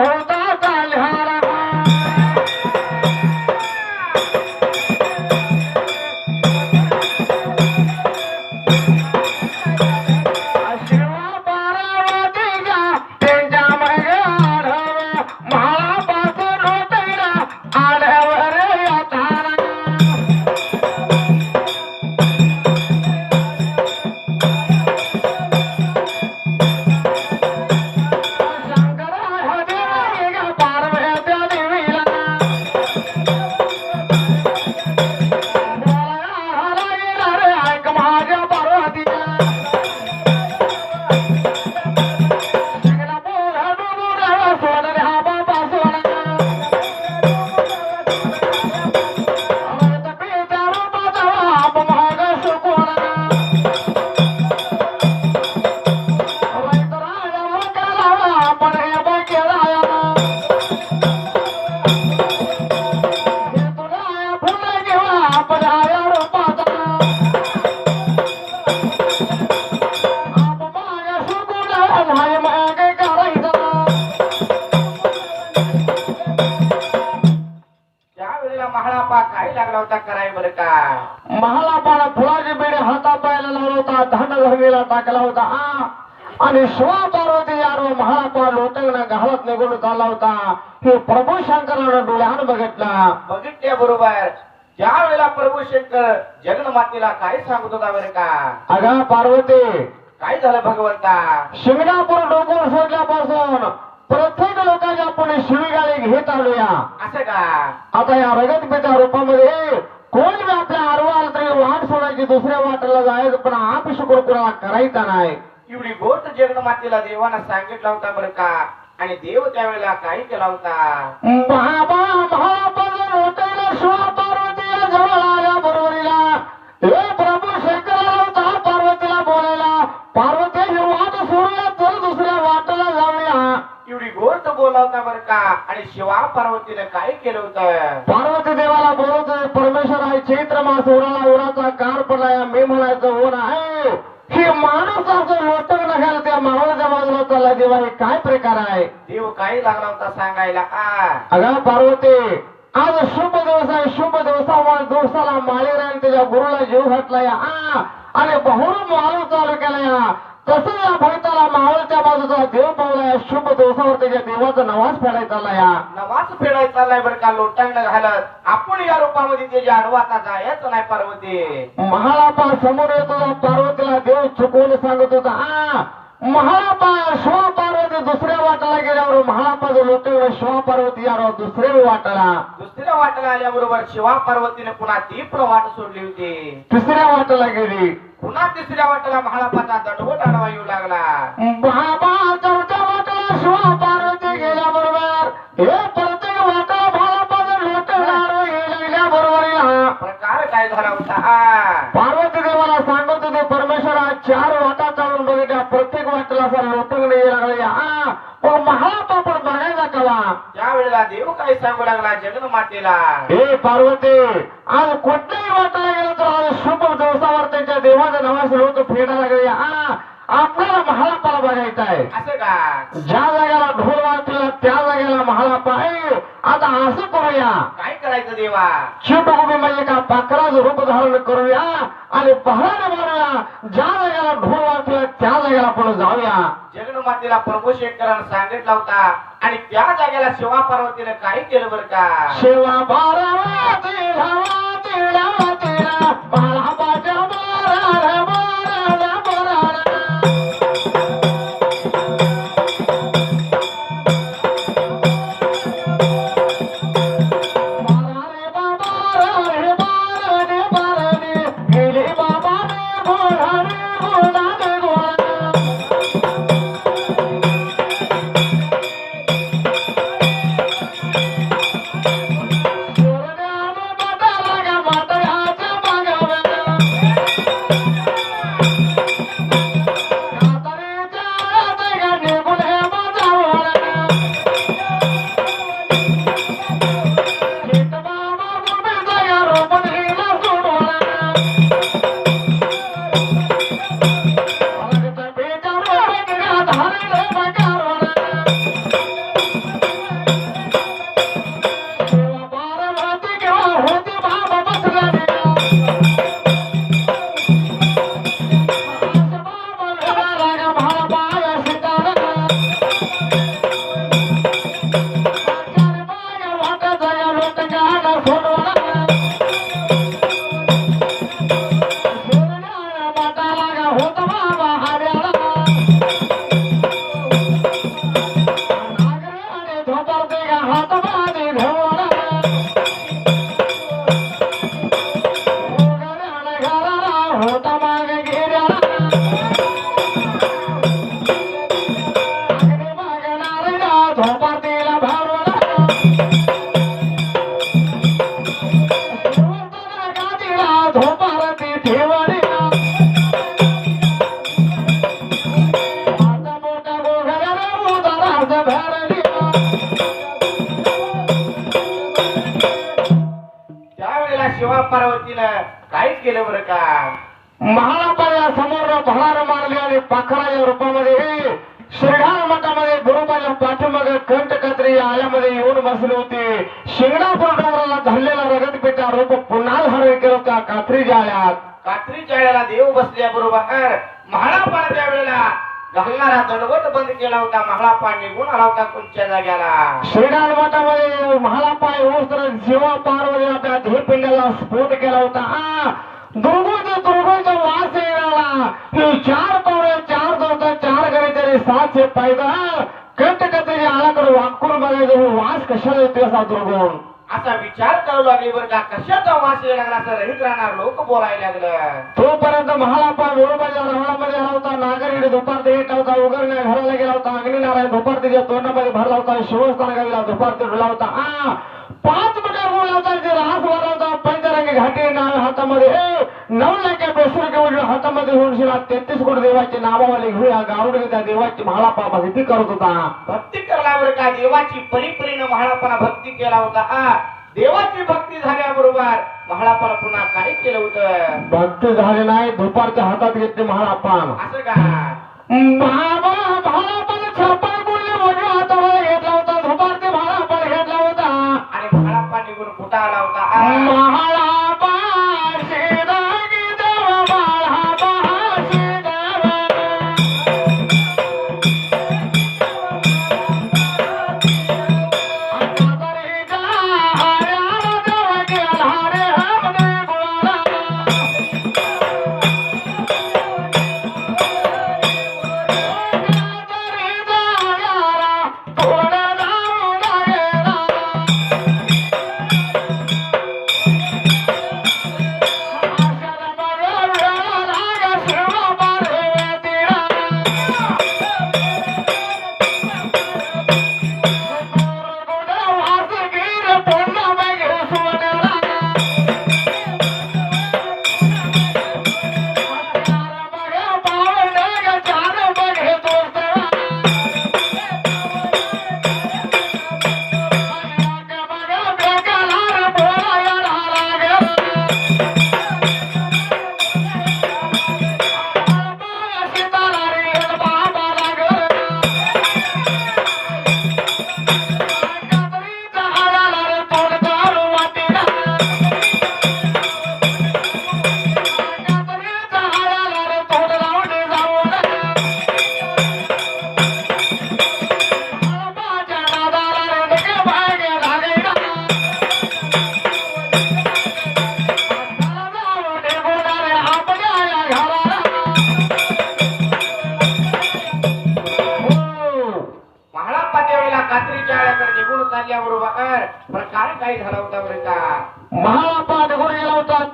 হইত धांड धरणीला टाकला होता. आ आणि शिवा पार्वती यार महालापा लोटंगण घालत निघून चालला होता. हे प्रभू शंकरानं डोळ्यानं बघितला. बघितल्या बरोबर. ज्या वेळेला प्रभू शंकर जगन्मातेला काय सांगत होता बरं का? अगं पार्वती. काय झालं भगवंता? शिंगणापूर डोंगर सोडल्यापासून प्रत्येक लोकांच्या आपण शिवीगाळी घेत आलोया. असं का? आता या रगतपेच्या रूपामध्ये कोण बी आपल्या आरवाल सोडायची दुसऱ्या वाटेला जायचं पण आप शुक्र कुणाला करायचा नाही. एवढी गोष्ट जगन्मातेला देवानं सांगितला होता बरं का? आणि देव त्यावेळेला काय केला होता? बाबा महापासून होतेला का? आणि शिवा पार्वतीने काय केलं होतं? पार्वती देवाला बोलवतोय परमेश्वर आहे चैत्र मास उराला उराचा कार पडलाय मी म्हणायचं ऊन आहे ही. माणूस असं लोटक नघायला त्या मावळच्या बाजूला चालला देवा हे काय प्रकार आहे? देव काय लागला होता सांगायला? आ. अगं पार्वती आज शुभ दिवस आहे शुभ दिवसामुळे दिवसाला माळीरायन त्याच्या गुरुला जीव घातला या आ. आणि बहुरूप मालू चालू केला या तसं या भक्ताला मावळच्या बाजूचा देव पावला या शुभ दिवसावर त्याच्या देवाचा नवाज फेडायचा या नवाज फेडाय चाललाय बरं का लोटांगण घालत. आपण या रूपामध्ये त्याच्या आडवा आता जायचं नाही पार्वती. महालापा समोर येत पार्वतीला देव चुकवून सांगत होता आ महालापा शिवा पार्वती दुसऱ्या वाटाला गेल्यावर महालापा जो लोट शिवा पार्वती यावर दुसऱ्या वाटाला. दुसऱ्या वाटेला आल्याबरोबर शिवा पार्वतीने पुन्हा ती पण वाट सोडली होती. तिसऱ्या वाटाला गेली. पुन्हा तिसऱ्या वाटेला महाळापाचा दंडवट आडवा येऊ लागला. बाबा चौथ्या वाटाला शिवा पार्वती गेल्याबरोबर हे वेळेला देव काय सांगू लागला जगन मातेला? हे पार्वती आज कुठल्याही वाटायला गेलं तर आज शुभ दिवसावर त्यांच्या देवाचं नवास लोक फेडायला लागले. हा आपल्याला महालापाला बघायचं आहे. असं का? ज्या वाटला त्या जागेला महालापा आहे आता असं करूया. काय करायचं देवा? उभी म्हणजे का पाखराचं रूप धारण करूया आणि पहाड मारूया. ज्या जागेला ढोल वाटला त्या जागेला आपण जाऊया. जगन मातेला प्रभू शेतकऱ्यानं सांगितला होता आणि त्या जागेला शिवा पार्वतीने काय केलं बरं का? शिवा तिळावा तिळावा तिळा महालापाच्या बाराला शिवा पार्वतीनं काय केलं बरं का? महालापाया समोर भणार मारली आणि पाखराच्या रूपामध्ये श्रीराम मठामध्ये गुरुबाच्या पाठीमागे कंठकात्री आल्यामध्ये येऊन बसले होते. शिंगणापूर डोंगराला धरलेला रगतपेटा रूप पुन्हा धारण केलं त्या कात्री जाळ्यात. कात्रीच्या वेळेला देव बसल्या बरोबर महाळापा त्या वेळेला घालणारा दंडवट बंद केला होता. महाळापा निघून आला होता कोणच्या जाग्याला श्रीराम मठामध्ये महालापाय ओस्त्र शिवा पार्वती आपल्या ध्येपिंडाला स्फोट केला होता. हा दुर्गोचे दुर्गोचा वास येणारा हे चार पावले चार दोन चार गणे तरी सातशे पायदा कंटकत्री आळाकडे वाकून बघायचं हे वास कशाला येतोय असा दुर्गुण असा विचार करू लागले बरं का? कशाचा वास लागला असं रहित राहणार लोक बोलायला लागलं. तोपर्यंत महालापा विरोबाच्या रावणामध्ये आला होता. नागरिक दुपारते येत होता उगरण्या घराला गेला होता. अग्निनारायण दुपारतीच्या तोंडामध्ये भरला होता. शिवस्थान गेला दुपारते डुला होता. आ पाच बोलला होता पंचरंगी घाटी हातामध्ये नऊ लाखे बेसूर घेऊन हातामध्ये होऊन शिला तेहतीस कोटी देवाची नावावाले गारुड त्या देवाची महालापा भक्ती करत होता भक्ती करला बरं का देवाची परीपरीनं महाळापणा भक्ती केला होता आ देवाची भक्ती झाल्याबरोबर महाळापणा पुन्हा काय केलं होतं भक्ती झाली नाही दुपारच्या हातात घेतली महालापान असं का बाबा भालापण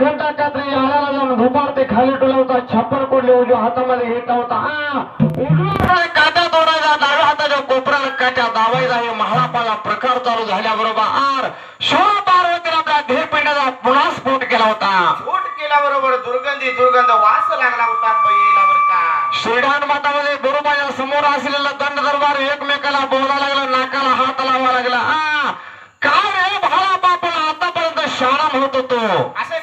खंडा कात्री आळाला जाऊन धुपार ते खाली टोला होता छप्पर कोडले उजव्या हातामध्ये होता. हा उजव्या काट्या तोडायचा डाव्या हाताच्या कोपऱ्याला काट्या दावायचा हे महालापाला प्रकार चालू झाल्याबरोबर आर. शिव पार्वतीने आपल्या ध्येयपिंडाचा पुन्हा स्फोट केला होता. फूट केल्याबरोबर दुर्गंधी दुर्गंध वास लागला होता बैला बरं का? श्रीडान मातामध्ये गुरुबाच्या समोर असलेला दंड दरबार एकमेकाला बोला लागला नाकाला हात लावा लागला. आ! काय रे भालापा पण आतापर्यंत शाळा म्हणत होतो? असं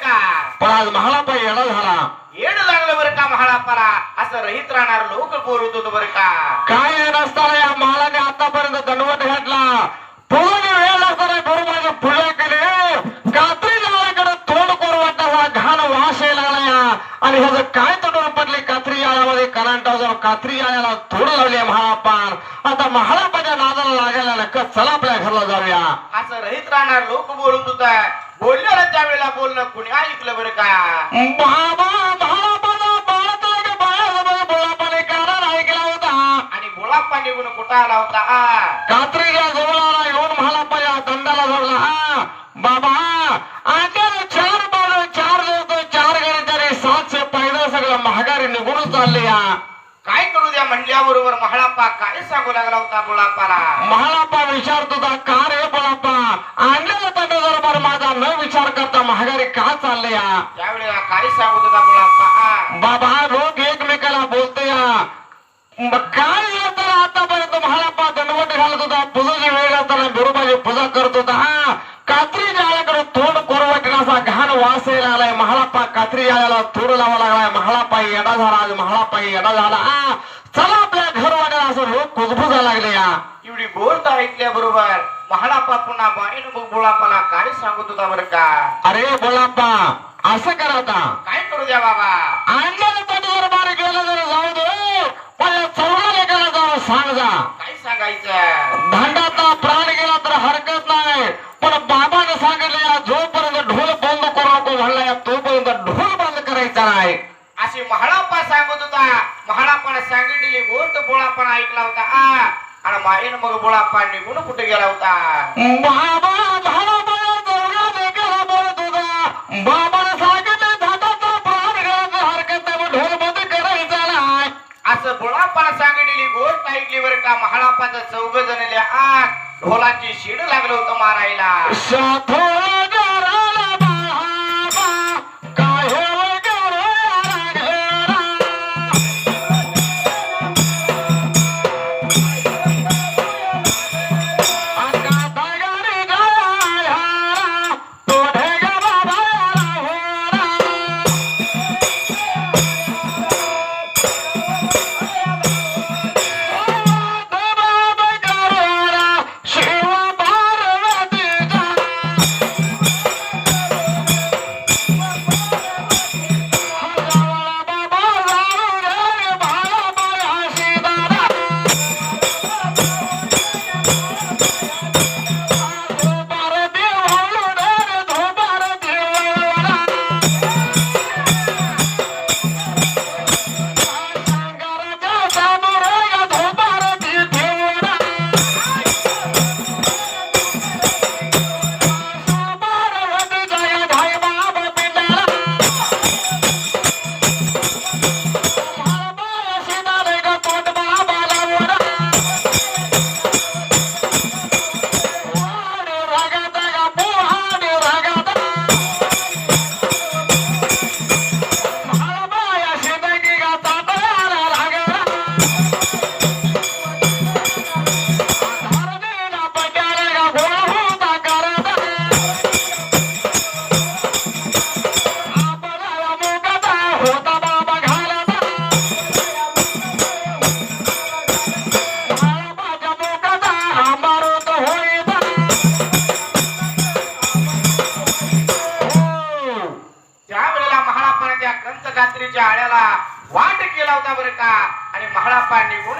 पण आज महालापा येडा झाला. येड लागलं बरं का महाळाप्पाला असं रहित राहणार लोक बोलत होतो बरं का? काय आहे नसताना या महालाने आतापर्यंत दंडवट घातला. पूर्ण वेळ असताना गुरुबाच्या फुले केले कात्री जाळ्याकडे तोंड करू घाण वास यायला लागला. या. आणि ह्याचं काय तोंड पडले? कात्री जाळ्यामध्ये करंटा जाऊन कात्री जाळ्याला थोड लावले महापान आता महारापाच्या नादाला लागायला नका चला आपल्या घरला जाऊया. असं रहित राहणार लोक बोलत होत. बोलल्याला त्यावेळेला बोलणं कुणी ऐकलं बरं का? बाबा आणि मुळाप्पा निघून कुठं आला होता? जवळाला येऊन मला दंडाला धरला. हा. बाबा आता चार बाळ चार लोक चार घरी सातशे सगळं महागारी निघून चालले या. काय करू द्या म्हणल्याबरोबर महाळाप्पा काय सांगू लागला होता मुळाप्पाला महालापा विचारत होता का रे बोलापा आणलेला तंड दरबार माझा न विचार करता महागारी का चालले या? त्यावेळेला काय सांगत होता मुळाप्पा आ बाबा लोक एकमेकाला बोलते या. मग काय तर आतापर्यंत? महालापा दंडवट घालत होता पूजाची वेळ असताना बिरोबाची पूजा करत होता. हा कात्री जाळ्याकडे तोंड कोरवटीन असा घाण वास यायला लागलाय महालापा कात्री जाळ्याला थोड लावा लागलाय महालापा येडा झाला आज महालापा येडा झाला. हा चला आपल्या घर वाटेल असं हे कुजबुजा लागले या. एवढी गोष्ट ऐकल्या बरोबर. महालापा पुन्हा बाईन मग बोळापाला काय सांगत होता बरं का अरे बोलाप्पा असं करा आता काय करू द्या बाबा आणलेलं गेलं जर जाऊ दे पण या चौघाला गेला जाऊ सांग जा काय सांगायचं भांडाचा प्राण गेला तर हरकत नाही पण बाबाने सांगितलं या जोपर्यंत ढोल बंद करू नको म्हणला या तोपर्यंत ढोल बंद करायचा नाही अशी महाळाप्पा सांगत होता महाळाप्पाने सांगितलेली गोष्ट बोळापण ऐकला होता आ आणि माईन मग बोळाप्पा निघून कुठे गेला होता? बाबा बोलत होता सांगितलं तर हरकत नाही पण ढोल बंद करायचा नाही असं बोळाप्पाने सांगितलेली गोष्ट ऐकली बरं का महाळाप्पाचं चौघ जणले आग ढोलाची शिड लागलं होतं मारायला. साथोळा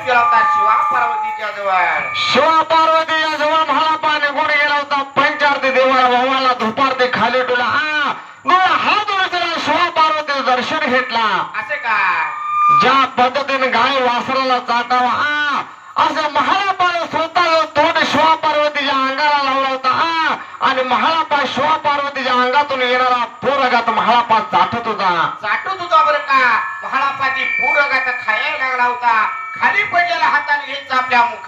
गेला होता शिवा पार्वतीच्या जवळ. शिवा पार्वती जवळ मला पाणी कोण गेला होता. पंचारती देवाला भावाला धुपारती खाली टुला हा डोळा हात उलटला शिवा पार्वतीचं दर्शन घेतला. असे का ज्या पद्धतीने गाय वासराला चाटावा आ असं महाळापानं स्वतः तोंड शिवा पार्वतीच्या अंगाला लावला होता. आ आणि महाळापा शिवा पार्वतीच्या अंगातून येणारा पोरगात महाळापा चाटत होता. महाळाप्पाची पूर खायला लागला होता. खाली पडलेला हाताने घ्यायचा आपल्या मुखा